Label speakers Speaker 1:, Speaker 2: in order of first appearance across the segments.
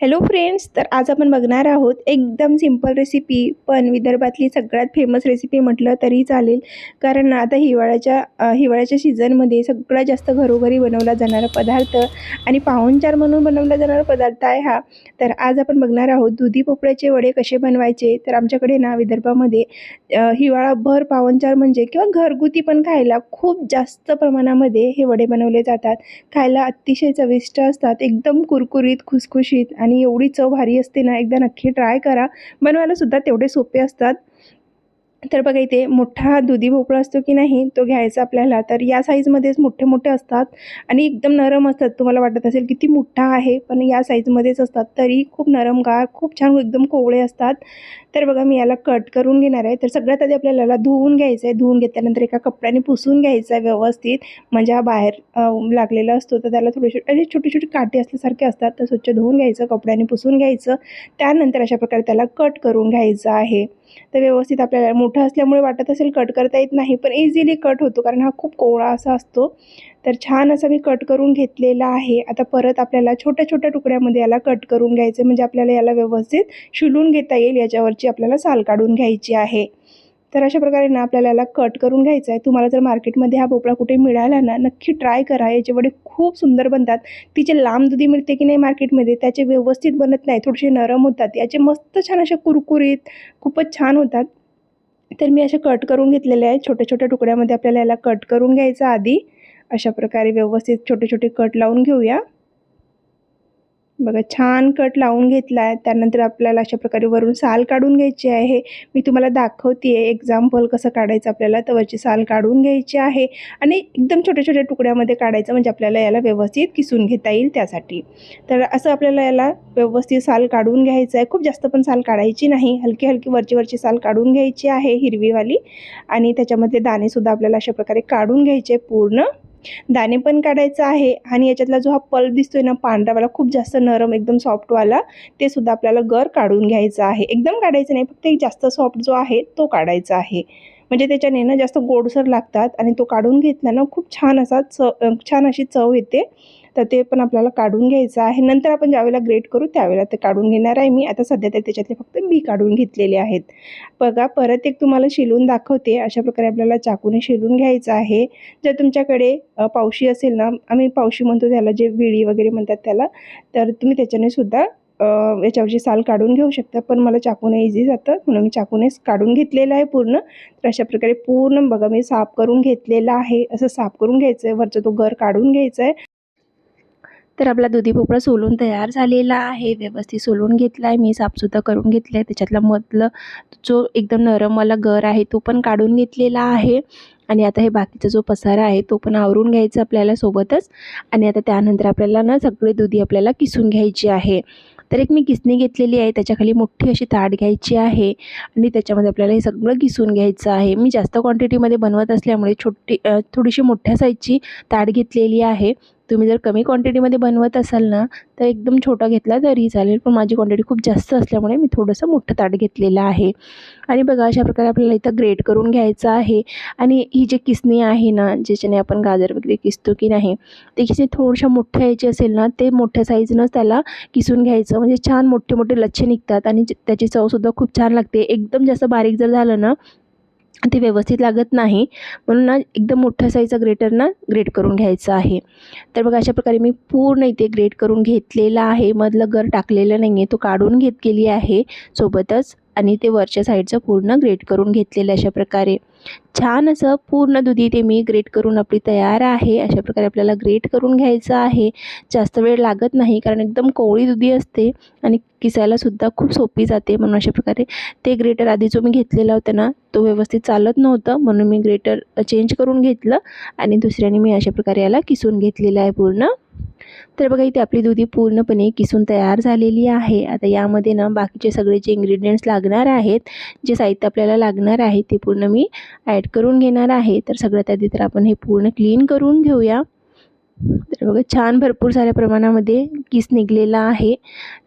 Speaker 1: Hello friends तर आज आपण बघणार आहोत एकदम सिंपल रेसिपी पण विदर्भातली सगळ्यात फेमस रेसिपी म्हटलं तरी चालेल. कारण आता हिवाळ्याच्या हिवाळ्याच्या सीझनमध्ये सगळ्यात जास्त घरोघरी बनवला जाणारा पदार्थ आणि पाहुणचार म्हणून बनवला जाणारा पदार्थ आहे हा. तर आज आपण बघणार आहोत दुधी भोपळ्याचे वडे कसे बनवायचे. तर आमच्याकडे ना विदर्भामध्ये हिवाळाभर पाहुणचार म्हणजे किंवा घरगुती पण खायला खूप जास्त प्रमाणामध्ये हे वडे बनवले जातात. खायला अतिशय चविष्ट असतात एकदम कुरकुरीत खुसखुशीत आणि आणि एवढी चव भारी असते ना एकदा नक्की ट्राय करा. बनवायला सुद्धा तेवढे सोपे असतात. तर बघा इथे मोठा दुधी भोपळा असतो की नाही तो घ्यायचा आपल्याला. तर या साईजमध्येच मोठे मोठे असतात आणि एकदम नरम असतात. तुम्हाला वाटत असेल किती मोठा आहे पण या साईजमध्येच असतात. तरी खूप नरमगार खूप छान एकदम कोवळे असतात. तर बघा मी याला कट करून घेणार आहे. तर सगळ्यात आधी आपल्याला याला धुवून घ्यायचं आहे. धुवून घेतल्यानंतर एका कपड्याने पुसून घ्यायचं आहे व्यवस्थित. म्हणजे हा बाहेर लागलेला असतो. तर त्याला थोडेसे असे छोटे छोटे काटे असल्यासारखे असतात. तर स्वच्छ धुवून घ्यायचं कपड्याने पुसून घ्यायचं. त्यानंतर अशा प्रकारे त्याला कट करून घ्यायचं आहे. तर व्यवस्थित आपल्याला मोठं असल्यामुळे वाटत असेल कट करता येत नाही पण इझिली कट होतो कारण हा खूप कोवळा असा असतो. तर छान असा मी कट करून घेतलेला आहे. आता परत आपल्याला छोट्या छोट्या तुकड्यामध्ये याला कट करून घ्यायचं म्हणजे आपल्याला याला व्यवस्थित शिलून घेता येईल याच्यावरची आपल्याला साल काढून घ्यायची आहे. तर अशा प्रकारे ना आपल्याला याला कट करून घ्यायचा आहे तुम्हाला जर मार्केटमध्ये हा भोपळा कुठे मिळाला ना नक्की ट्राय करा. याचे वडे खूप सुंदर बनतात. तिचे लांब दुधी मिळते की नाही मार्केटमध्ये त्याचे व्यवस्थित बनत नाही थोडेसे नरम होतात. याचे मस्त छान असे कुरकुरीत खूपच छान होतात. तर मी असे कट करून घेतलेले आहे छोट्या छोट्या तुकड्यामध्ये आपल्याला याला कट करून घ्यायचं आधी. अशा प्रकारे व्यवस्थित छोटे छोटे कट लावून घेऊया. बघा छान कट लावून घेतला आहे त्यानंतर आपल्याला अशा प्रकारे वरून साल काढून घ्यायची आहे. मी तुम्हाला दाखवते आहे एक्झाम्पल कसं काढायचं आपल्याला. तर वरची साल काढून घ्यायची आहे आणि एकदम छोट्या छोट्या तुकड्यामध्ये काढायचं म्हणजे आपल्याला याला व्यवस्थित किसून घेता येईल त्यासाठी. तर असं आपल्याला याला व्यवस्थित साल काढून घ्यायचं आहे. खूप जास्त पण साल काढायची नाही. हलकी हलकी वरची वरची साल काढून घ्यायची आहे हिरवीवाली. आणि त्याच्यामधले दाणेसुद्धा आपल्याला अशा प्रकारे काढून घ्यायचे पूर्ण. दाणे पण काढायचं आहे आणि याच्यातला जो हा पल्प दिसतोय ना पांढरावाला खूप जास्त नरम एकदम सॉफ्टवाला ते सुद्धा आपल्याला गर काढून घ्यायचं आहे. एकदम काढायचं नाही फक्त एक जास्त सॉफ्ट जो आहे तो काढायचा आहे. म्हणजे त्याच्याने ना जास्त गोडसर लागतात आणि तो काढून घेतला ना खूप छान असा च छान अशी चव येते. तर ते पण आपल्याला काढून घ्यायचं आहे. नंतर आपण ज्यावेळेला ग्रेट करू त्यावेळेला ते काढून घेणार आहे. मी आता सध्या तर त्याच्यातले फक्त बी काढून घेतलेले आहेत. बघा परत एक तुम्हाला शिलून दाखवते. अशा प्रकारे आपल्याला चाकूने शिलून घ्यायचं आहे. जर तुमच्याकडे पावशी असेल ना आम्ही पावशी म्हणतो त्याला जे विळी वगैरे म्हणतात त्याला तर तुम्ही त्याच्याने सुद्धा याच्यावरची साल काढून घेऊ शकता. पण मला चाकूने इझी जातं. म्हणून मी चाकूनेच काढून घेतलेलं आहे पूर्ण. तर अशा प्रकारे पूर्ण बघा मी साफ करून घेतलेला आहे. असं साफ करून घ्यायचं आहे वरचं तो गर काढून घ्यायचा आहे तर आपला दुधी भोपळा सोलून तयार झालेला आहे. व्यवस्थित सोलून घेतला आहे मी साफसुद्धा करून घेतलं आहे त्याच्यातला मधलं जो एकदम नरमवाला गर आहे तो पण काढून घेतलेला आहे. आणि आता हे बाकीचा जो पसारा आहे तो पण आवरून घ्यायचा आपल्याला सोबतच. आणि आता त्यानंतर आपल्याला ना सगळे दुधी आपल्याला किसून घ्यायची आहे. तर एक मी किसणी घेतलेली आहे. त्याच्याखाली मोठी अशी ताट घ्यायची आहे. आणि त्याच्यामध्ये आपल्याला हे सगळं किसून घ्यायचं आहे. मी जास्त क्वांटिटीमध्ये बनवत असल्यामुळे छोटी थोडीशी मोठ्या साईजची ताट घेतलेली आहे. तुम्ही जर कमी क्वांटिटीमध्ये बनवत असाल ना तर एकदम छोटा घेतला तरी चालेल. पण माझी क्वांटिटी खूप जास्त असल्यामुळे मी थोडंसं मोठं ताट घेतलेलं आहे. आणि बघा अशा प्रकारे आपल्याला इथं ग्रेट करून घ्यायचं आहे. आणि ही जी किसणी आहे ना ज्याच्याने आपण गाजर वगैरे किसतो की नाही ते किसणी थोडशा मोठ्या यायची असेल ना ते मोठ्या साईजनंच त्याला किसून घ्यायचं. म्हणजे छान मोठे मोठे लच्छे निघतात आणि त्याची चवसुद्धा खूप छान लागते. एकदम जास्त बारीक जर झालं ना ते व्यवस्थित लागत नाही. म्हणून ना एकदम मोठ्या साईजचा ग्रेटर ना ग्रेट करून घ्यायचं आहे. तर बघा अशा प्रकारे मी पूर्ण इथे ग्रेट करून घेतलेला आहे. मधलं गर टाकलेलं नाही आहे तो काढून घेत गेली आहे. सोबतच आणि ते वरच्या साईडचं पूर्ण ग्रेट करून घेतलेलं आहे अशा प्रकारे. छान असं पूर्ण दुधी ते मी ग्रेट करून आपली तयार आहे. अशा प्रकारे आपल्याला ग्रेट करून घ्यायचं आहे. जास्त वेळ लागत नाही कारण एकदम कोवळी दुधी असते आणि किसायलासुद्धा खूप सोपी जाते. म्हणून अशा प्रकारे ते ग्रेटर आधी जो मी घेतलेला होता ना तो व्यवस्थित चालत नव्हतं. म्हणून मी ग्रेटर चेंज करून घेतलं आणि दुसऱ्याने मी अशा प्रकारे याला किसून घेतलेलं आहे पूर्ण. तर बघा इथे आपली दुधी पूर्णपणे किसून तयार झालेली आहे. आता यामध्ये ना बाकीचे सगळे जे इन्ग्रेडियंट्स लागणार आहेत जे साहित्य आपल्याला लागणार आहे ते पूर्ण मी ॲड करून घेणार आहे. तर सगळ्यात आधी तर आपण हे पूर्ण क्लीन करून घेऊया. तर बघा छान भरपूर साऱ्या प्रमाणामध्ये किस निघलेला आहे.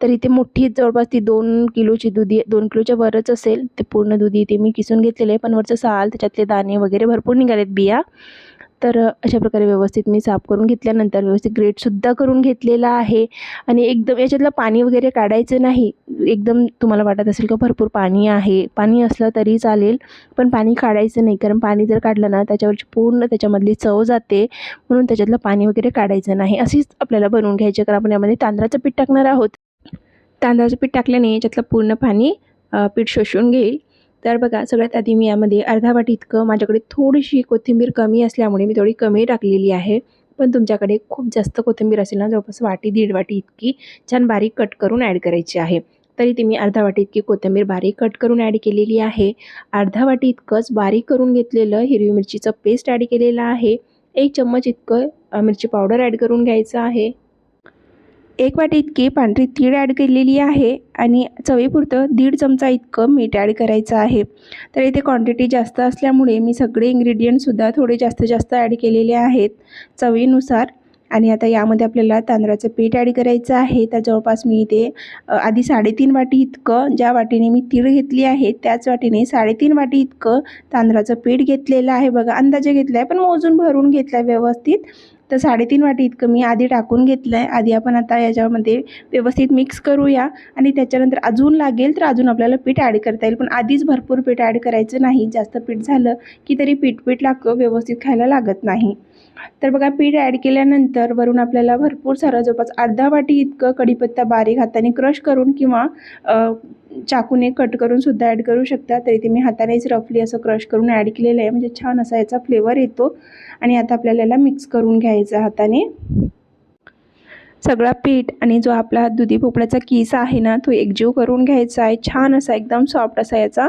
Speaker 1: तर इथे मोठी जवळपास ती दोन किलोची दुधी दोन किलोच्या वरच असेल. ते पूर्ण दुधी इथे मी किसून घेतलेलं आहे. पण वरचं साल त्याच्यातले दाणे वगैरे भरपूर निघालेत बिया. तर अशा प्रकारे व्यवस्थित मी साफ करून घेतल्यानंतर व्यवस्थित ग्रेटसुद्धा करून घेतलेला आहे. आणि एकदम याच्यातलं पाणी वगैरे काढायचं नाही. एकदम तुम्हाला वाटत असेल का भरपूर पाणी आहे. पाणी असलं तरी चालेल पण पाणी काढायचं नाही. कारण पाणी जर काढलं ना त्याच्यावरची पूर्ण त्याच्यामधली चव जाते. म्हणून त्याच्यातलं पाणी वगैरे काढायचं नाही. अशीच आपल्याला बनवून घ्यायची. कारण आपण यामध्ये तांदळाचं पीठ टाकणार आहोत. तांदळाचं पीठ टाकल्याने याच्यातलं पूर्ण पाणी पीठ शोषून घेईल. तर बघा सगळ्यात आधी मी यामध्ये अर्धा वाटी इतकं माझ्याकडे थोडीशी कोथिंबीर कमी असल्यामुळे मी थोडी कमी टाकलेली आहे. पण तुमच्याकडे खूप जास्त कोथिंबीर असेल ना जवळपास वाटी दीड वाटी इतकी छान बारीक कट करून ॲड करायची आहे. तरी ती मी अर्धा वाटी इतकी कोथिंबीर बारीक कट करून ॲड केलेली आहे. अर्धा वाटी इतकंच बारीक करून घेतलेलं हिरवी मिरचीचं पेस्ट ॲड केलेलं आहे. एक चम्मच इतकं मिरची पावडर ॲड करून घ्यायचं आहे. एक वाटी इतकी पांढरी तीळ ॲड केलेली आहे आणि चवीपुरतं दीड चमचा इतकं मीठ ॲड करायचं आहे. तर इथे क्वांटिटी जास्त असल्यामुळे मी सगळे इन्ग्रेडियंटसुद्धा थोडे जास्त जास्त ॲड केलेले आहेत चवीनुसार. आणि आता यामध्ये आपल्याला तांदळाचं पीठ ॲड करायचं आहे. तर जवळपास मी इथे आधी साडेतीन वाटी इतकं ज्या वाटीने मी तीळ घेतली आहे त्याच वाटीने साडेतीन वाटी इतकं तांदळाचं पीठ घेतलेलं आहे. बघा अंदाजे घेतलं आहे पण मोजून भरून घेतलं आहे व्यवस्थित. तर साडेतीन वाटी इतकं मी आधी टाकून घेतलं आहे आधी आपण आता याच्यामध्ये व्यवस्थित मिक्स करूया. आणि त्याच्यानंतर अजून लागेल तर अजून आपल्याला पीठ ॲड करता येईल. पण आधीच भरपूर पीठ ॲड करायचं नाही. जास्त पीठ झालं की तरी पीठ पीठ लागतं व्यवस्थित खायला लागत नाही. तर बघा पीठ ॲड केल्यानंतर वरून आपल्याला भरपूर सारं जवळपास अर्धा वाटी इतकं कढीपत्ता बारीक हाताने क्रश करून किंवा चाकूने कट करून सुद्धा ॲड करू शकता. तरी ते मी हातानेच रफली असं क्रश करून ॲड केलेलं आहे. म्हणजे छान असा याचा फ्लेवर येतो. आणि आता आपल्याला याला मिक्स करून घ्यायचं हाताने. सगळा पीठ आणि जो आपला दुधी भोपळ्याचा किस आहे ना तो एकजीव करून घ्यायचा आहे. छान असा एकदम सॉफ्ट असा याचा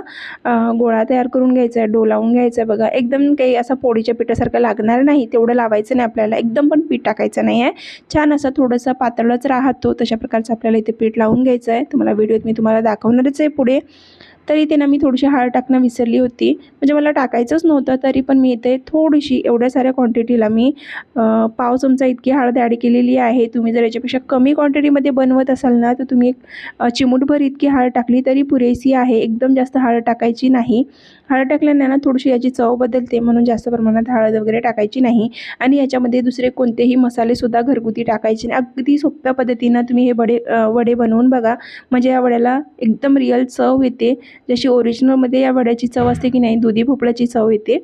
Speaker 1: गोळा तयार करून घ्यायचा आहे. डोलावून घ्यायचा आहे बघा. एकदम काही असा पोळीच्या पिठासारखं लागणार नाही तेवढं लावायचं नाही आपल्याला. एकदम पण पीठ टाकायचं नाही आहे. छान असा थोडंसं पातळच राहतो तशा प्रकारचं आपल्याला इथे पीठ लावून घ्यायचं आहे. तुम्हाला व्हिडिओत मी तुम्हाला दाखवणारच आहे पुढे. तर इथे ना मी थोडीशी हळद टाकणं विसरली होती. म्हणजे मला टाकायचंच नव्हतं तरी पण मी इथे थोडीशी एवढ्या साऱ्या क्वांटिटीला मी पाव चमचा इतकी हळद ॲड केलेली आहे. तुम्ही जर याच्यापेक्षा कमी क्वांटिटीमध्ये बनवत असाल ना तर तुम्ही एक चिमूटभर इतकी हळद टाकली तरी पुरेशी आहे. एकदम जास्त हळद टाकायची नाही. हळद टाकल्याने ना थोडीशी याची चव बदलते म्हणून जास्त प्रमाणात हळद वगैरे टाकायची नाही. आणि याच्यामध्ये दुसरे कोणतेही मसालेसुद्धा घरगुती टाकायचे नाही. अगदी सोप्या पद्धतीनं तुम्ही हे वडे वडे बनवून बघा. म्हणजे या वड्याला एकदम रिअल चव येते. जशी ओरिजिनलमध्ये या वड्याची चव असते की नाही दुधी भोपळ्याची चव येते.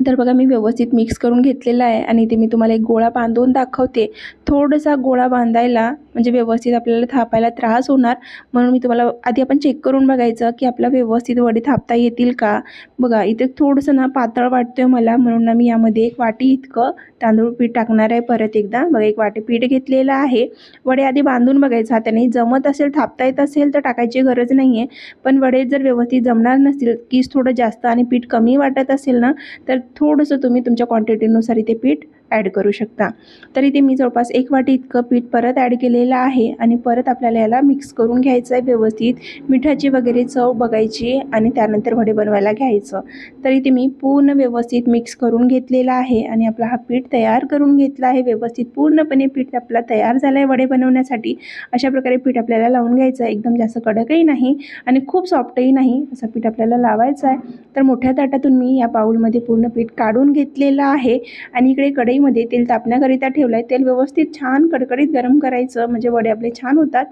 Speaker 1: तर बघा मी व्यवस्थित मिक्स करून घेतलेला आहे. आणि ते मी तुम्हाला एक गोळा बांधून दाखवते. थोडासा गोळा बांधायला म्हणजे व्यवस्थित आपल्याला थापायला त्रास होणार. म्हणून मी तुम्हाला आधी आपण चेक करून बघायचं की आपला व्यवस्थित वडे थापता येतील का? बघा इथे थोडंसं ना पातळ वाटतोय मला. म्हणून ना मी यामध्ये एक वाटी इतकं तांदूळ पीठ टाकणार आहे परत एकदा. बघा एक वाटी पीठ घेतलेलं आहे. वडे आधी बांधून बघायचं. हाताने जमत असेल थापता येत असेल तर टाकायची गरज नाही आहे पण वडे जर व्यवस्थित जमणार नसतील कीस थोडं जास्त आणि पीठ कमी वाटत असेल ना तर थोडंसं तुम्ही तुमच्या क्वांटिटीनुसार इथे पीठ ॲड करू शकता. तर इथे मी जवळपास एक वाटी इतकं पीठ परत ॲड केलेलं आहे आणि परत आपल्याला याला मिक्स करून घ्यायचं आहे व्यवस्थित. मिठाची वगैरे चव बघायची आणि त्यानंतर वडे बनवायला घ्यायचं. तर इथे मी पूर्ण व्यवस्थित मिक्स करून घेतलेला आहे आणि आपला हा पीठ तयार करून घेतला आहे. व्यवस्थित पूर्णपणे पीठ आपला तयार झालं आहे वडे बनवण्यासाठी. अशा प्रकारे पीठ आपल्याला लावून घ्यायचं आहे. एकदम जास्त कडकही नाही आणि खूप सॉफ्टही नाही. असं पीठ आपल्याला लावायचं आहे. तर मोठ्या ताटातून मी या बाऊलमध्ये पूर्ण पीठ काढून घेतलेलं आहे. आणि इकडे कढईमध्ये तेल तापण्याकरिता ठेवलं आहे तेल व्यवस्थित छान कडकडीत गरम करायचं म्हणजे वडे आपले छान होतात.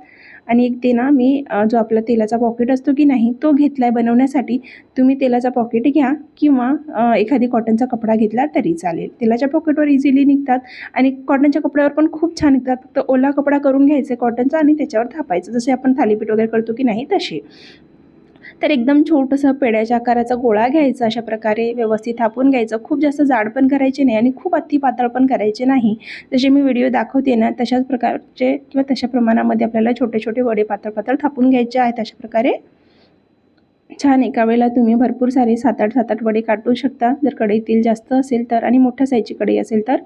Speaker 1: आणि एक ते ना मी जो आपला तेलाचा पॉकेट असतो की नाही तो घेतला आहे बनवण्यासाठी. तुम्ही तेलाचा पॉकेट घ्या किंवा एखादी कॉटनचा कपडा घेतला तरी चालेल. तेलाच्या पॉकेटवर इझिली निघतात. आणि कॉटनच्या कपड्यावर पण खूप छान निघतात. फक्त ओला कपडा करून घ्यायचा कॉटनचा आणि त्याच्यावर थापायचं. जसे आपण थालीपीठ वगैरे करतो की नाही तसे. तर एकदम छोटंसं पेड्याच्या आकाराचा गोळा घ्यायचा अशा प्रकारे व्यवस्थित थापून घ्यायचं. खूप जास्त जाड पण करायचे नाही आणि खूप अति पातळ पण करायचे नाही. जसे मी व्हिडिओ दाखवते ना तशाच प्रकारचे किंवा तशा प्रमाणामध्ये आपल्याला छोटे छोटे वडे पातळ पातळ थापून घ्यायचे आहेत अशा प्रकारे. छान एका वेळेला तुम्ही भरपूर सारे सात आठ सात आठ वडे काढू शकता. जर कढई तेल जास्त असेल तर आणि मोठ्या साईजची कढई असेल तर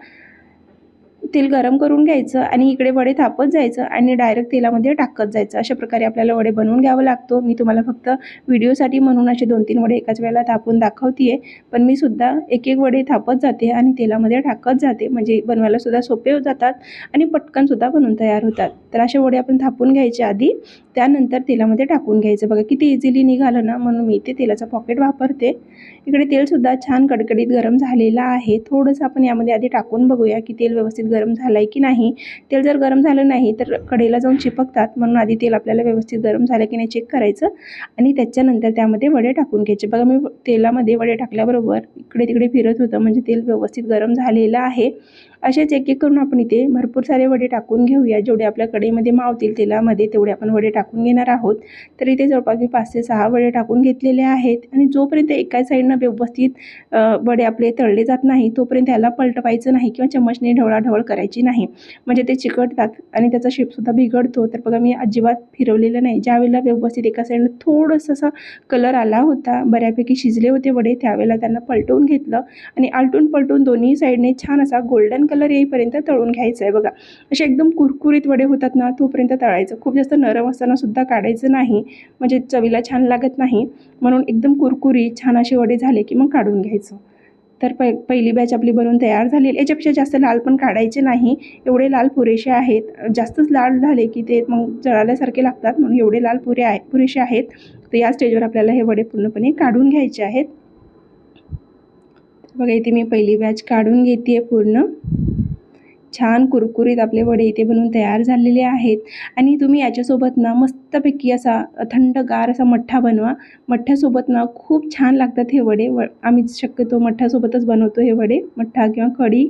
Speaker 1: तेल गरम करून घ्यायचं आणि इकडे वडे थापत जायचं आणि डायरेक्ट तेलामध्ये टाकत जायचं. अशा प्रकारे आपल्याला वडे बनवून घ्यावं लागतो. मी तुम्हाला फक्त व्हिडिओसाठी म्हणून असे दोन तीन वडे एकाच वेळेला थापून दाखवते पण मी सुद्धा एक एक वडे थापत जाते आणि तेलामध्ये टाकत जाते. म्हणजे बनवायला सुद्धा सोपे जातात आणि पटकनसुद्धा बनवून तयार होतात. तर असे वडे आपण थापून घ्यायचे आधी त्यानंतर तेलामध्ये टाकून घ्यायचं. बघा किती इझिली निघालं ना म्हणून मी इथे तेलाचं पॉकेट वापरते. इकडे तेलसुद्धा छान कडकडीत गरम झालेलं आहे. थोडंसं आपण यामध्ये आधी टाकून बघूया की तेल व्यवस्थित गरम झालं आहे की नाही. तेल जर गरम झालं नाही तर कढईला जाऊन चिपकतात. म्हणून आधी तेल आपल्याला व्यवस्थित गरम झालं की नाही चेक करायचं. आणि त्याच्यानंतर त्यामध्ये वडे टाकून घ्यायचे. बघा मी तेलामध्ये वडे टाकल्याबरोबर इकडे तिकडे फिरत होतं. म्हणजे तेल व्यवस्थित गरम झालेलं आहे. असेच एक एक करून आपण इथे भरपूर सारे वडे टाकून घेऊया. जेवढे आपल्या कढईमध्ये मावतील तेलामध्ये तेवढे आपण वडे टाकून घेणार आहोत. तर इथे जवळपास मी पाच ते सहा वडे टाकून घेतलेले आहेत. आणि जोपर्यंत एका साईडनं व्यवस्थित वडे आपले तळले जात नाही तोपर्यंत याला पलटवायचं नाही किंवा चमचने ढवळाढवळ करायची नाही. म्हणजे ते चिकटतात आणि त्याचा शेपसुद्धा बिघडतो. तर बघा मी अजिबात फिरवलेलं नाही. ज्यावेळेला व्यवस्थित एका साईडनं थोडंसं असा कलर आला होता बऱ्यापैकी शिजले होते वडे त्यावेळेला त्यांना पलटवून घेतलं. आणि आलटून पलटून दोन्ही साईडने छान असा गोल्डन कलर येईपर्यंत तळून घ्यायचं आहे बघा असे एकदम कुरकुरीत वडे होतात ना तोपर्यंत तळायचं. खूप जास्त नरम असताना सुद्धा काढायचं नाही म्हणजे चवीला छान लागत नाही. म्हणून एकदम कुरकुरीत छान असे वडे झाले की मग काढून घ्यायचं. तर प पहिली बॅच आपली बनवून तयार झालेली. याच्यापेक्षा जास्त लाल पण काढायचे नाही. एवढे लाल पुरेसे आहेत. जास्तच लाल झाले की ते मग जळाल्यासारखे लागतात. म्हणून एवढे लाल पुरे आहे पुरेसे आहेत. तर या स्टेजवर आपल्याला हे वडे पूर्णपणे काढून घ्यायचे आहेत. बघा इथे मी पहिली बॅच काढून घेते पूर्ण. छान कुरकुरीत आपले वडे इथे बनवून तयार झालेले आहेत. आणि तुम्ही याच्यासोबत ना मस्तपैकी असा थंडगार असा मठ्ठा बनवा. मठ्ठ्यासोबत ना खूप छान लागतात हे वडे. व आम्ही शक्यतो मठ्ठ्यासोबतच बनवतो हे वडे मठ्ठा किंवा कढी.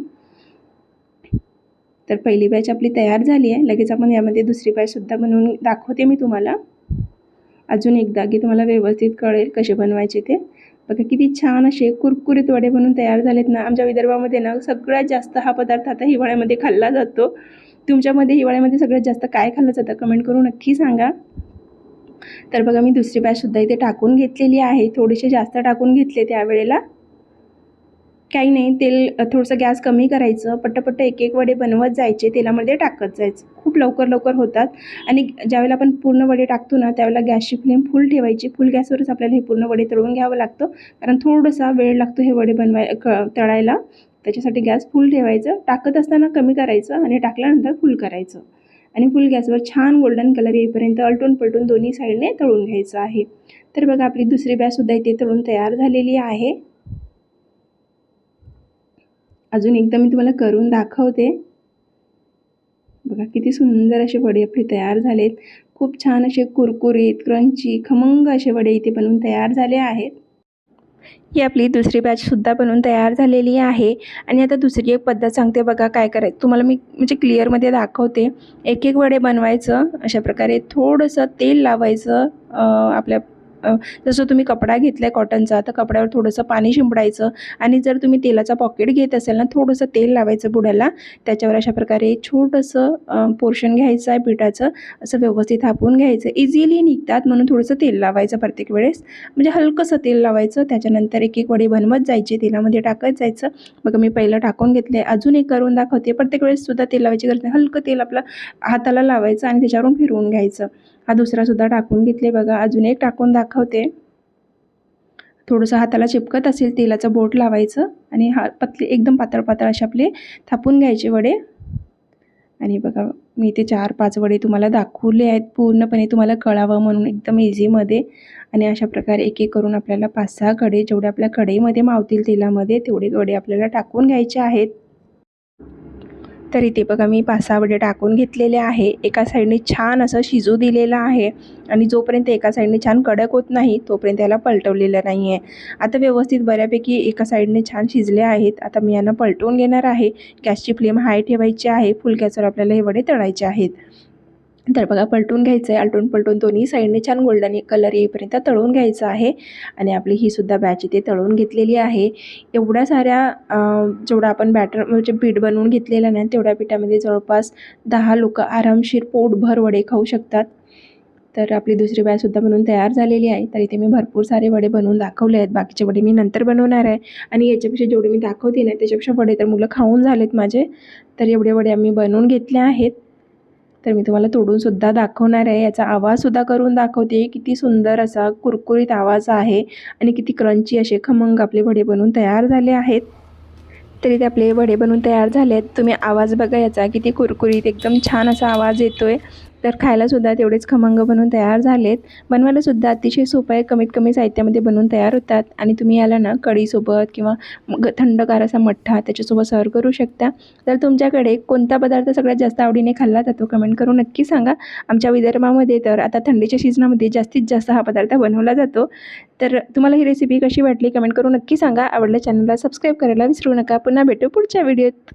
Speaker 1: तर पहिली बॅच आपली तयार झाली आहे. लगेच आपण यामध्ये दुसरी बॅचसुद्धा बनवून दाखवते मी तुम्हाला. अजून एकदा की तुम्हाला व्यवस्थित कळेल कसे बनवायचे ते. बघा किती छान असे कुरकुरीत वडे बनून तयार झालेत ना. आमच्या विदर्भामध्ये ना सगळ्यात जास्त हा पदार्थ आता हिवाळ्यामध्ये खाल्ला जातो. तुमच्यामध्ये हिवाळ्यामध्ये सगळ्यात जास्त काय खाल्लं जातं कमेंट करून नक्की सांगा. तर बघा मी दुसरी बॅचसुद्धा इथे टाकून घेतलेली आहे. थोडेसे जास्त टाकून घेतले त्यावेळेला. काही नाही तेल थोडंसं गॅस कमी करायचं पट्टपट्ट एक एक वडे बनवत जायचे तेलामध्ये टाकत जायचं. खूप लवकर लवकर होतात. आणि ज्यावेळेला आपण पूर्ण वडे टाकतो ना त्यावेळेला गॅसची फ्लेम फुल ठेवायची. फुल गॅसवरच आपल्याला हे पूर्ण वडे तळून घ्यावं लागतं. कारण थोडासा वेळ लागतो हे वडे बनवाय क तळायला. त्याच्यासाठी गॅस फुल ठेवायचं. टाकत असताना कमी करायचं आणि टाकल्यानंतर फुल करायचं. आणि फुल गॅसवर छान गोल्डन कलर येईपर्यंत अलटून पलटून दोन्ही साईडने तळून घ्यायचं आहे. तर बघा आपली दुसरी बॅचसुद्धा इथे तळून तयार झालेली आहे. अजून एकदा मी तुम्हाला करून दाखवते. बघा किती सुंदर असे वडे आपले तयार झालेत. खूप छान असे कुरकुरीत क्रंची खमंग असे वडे इथे बनवून तयार झाले आहेत. ही आपली दुसरी बॅचसुद्धा बनवून तयार झालेली आहे. आणि आता दुसरी एक पद्धत सांगते बघा काय करायचं. तुम्हाला मी म्हणजे क्लिअरमध्ये दाखवते. एक एक वडे बनवायचं. अशा प्रकारे थोडंसं तेल लावायचं आपल्या जसं तुम्ही कपडा घेतला आहे कॉटनचा तर कपड्यावर थोडंसं पाणी शिंपडायचं आणि जर तुम्ही तेलाचा पॉकेट घेत असेल ना थोडंसं तेल लावायचं बुडाला त्याच्यावर अशा प्रकारे छोटंसं पोर्शन घ्यायचं आहे पिठाचं असं व्यवस्थित हापून घ्यायचं. इझिली निघतात म्हणून थोडंसं तेल लावायचं प्रत्येक वेळेस. म्हणजे हलकंसं तेल लावायचं त्याच्यानंतर एक एक वडी बनवत जायची तेलामध्ये टाकत जायचं. मग मी पहिलं टाकून घेतले अजून एक करून दाखवते. प्रत्येक वेळेस सुद्धा तेल लावायची गरज नाही. हलकं तेल आपलं हाताला लावायचं आणि त्याच्यावरून फिरवून घ्यायचं. हा दुसरासुद्धा टाकून घेतले बघा. अजून एक टाकून दाखवते. थोडंसं हाताला चिपकत असेल तेलाचं बोट लावायचं आणि हा पतले एकदम पातळ पातळ असे आपले थापून घ्यायचे वडे. आणि बघा मी ते चार पाच वडे तुम्हाला दाखवले आहेत. पूर्णपणे तुम्हाला कळावं म्हणून एकदम इझीमध्ये आणि अशा प्रकारे एक एक करून आपल्याला पाच सहा कडे जेवढे आपल्या कढईमध्ये मावतील तेलामध्ये तेवढे वडे आपल्याला टाकून घ्यायचे आहेत. तर इथे बघा मी पाच सहा वडे टाकून घेतलेले आहे. एका साईडने छान असं शिजू दिलेलं आहे आणि जोपर्यंत एका साईडने छान कडक होत नाही तोपर्यंत याला पलटवलेलं नाही आहे आता व्यवस्थित बऱ्यापैकी एका साईडने छान शिजले आहेत. आता मी यांना पलटवून घेणार आहे. गॅसची फ्लेम हाय ठेवायची आहे. फुल गॅसवर आपल्याला हे वडे तळायचे आहेत. तर बघा पलटून घ्यायचं आहे आलटून पलटून दोन्ही साईडने छान गोल्डन कलर येईपर्यंत तळून घ्यायचं आहे. आणि आपली ही सुद्धा बॅच इथे तळून घेतलेली आहे. एवढ्या साऱ्या जेवढा आपण बॅटर म्हणजे पीठ बनवून घेतलेलं नाही तेवढ्या पिठामध्ये जवळपास दहा लोक आरामशीर पोटभर वडे खाऊ शकतात. तर आपली दुसरी बॅचसुद्धा बनवून तयार झालेली आहे. तर इथे मी भरपूर सारे वडे बनवून दाखवले आहेत. बाकीचे वडे मी नंतर बनवणार आहे. आणि याच्यापेक्षा जेवढे मी दाखवते ना त्याच्यापेक्षा वडे तर मुलं खाऊन झालेत माझे. तर एवढे वडे आम्ही बनवून घेतले आहेत. तर मी तुम्हाला तोडूनसुद्धा दाखवणार आहे. याचा आवाजसुद्धा करून दाखवते. किती सुंदर असा कुरकुरीत आवाज आहे आणि किती क्रंची असे खमंग आपले वडे बनवून तयार झाले आहेत. तरी ते आपले वडे बनवून तयार झाले आहेत. तुम्ही आवाज बघा याचा. किती कुरकुरीत एकदम छान असा आवाज येतो आहे तर खायलासुद्धा तेवढेच खमंग बनून तयार झालेत. बनवायलासुद्धा अतिशय सोपं आहे. कमीत कमी साहित्यामध्ये बनवून तयार होतात. आणि तुम्ही याला ना कढीसोबत किंवा थंडगार असा मठ्ठा त्याच्यासोबत सर्व करू शकता. तर तुमच्याकडे कोणता पदार्थ सगळ्यात जास्त आवडीने खाल्ला जातो? कमेंट करून नक्की सांगा. आमच्या विदर्भामध्ये तर आता थंडीच्या सीझनामध्ये जास्तीत जास्त हा पदार्थ बनवला जातो. तर तुम्हाला ही रेसिपी कशी वाटली? कमेंट करून नक्की सांगा. आवडल्या चॅनलला सबस्क्राईब करायला विसरू नका. पुन्हा भेटू पुढच्या व्हिडिओत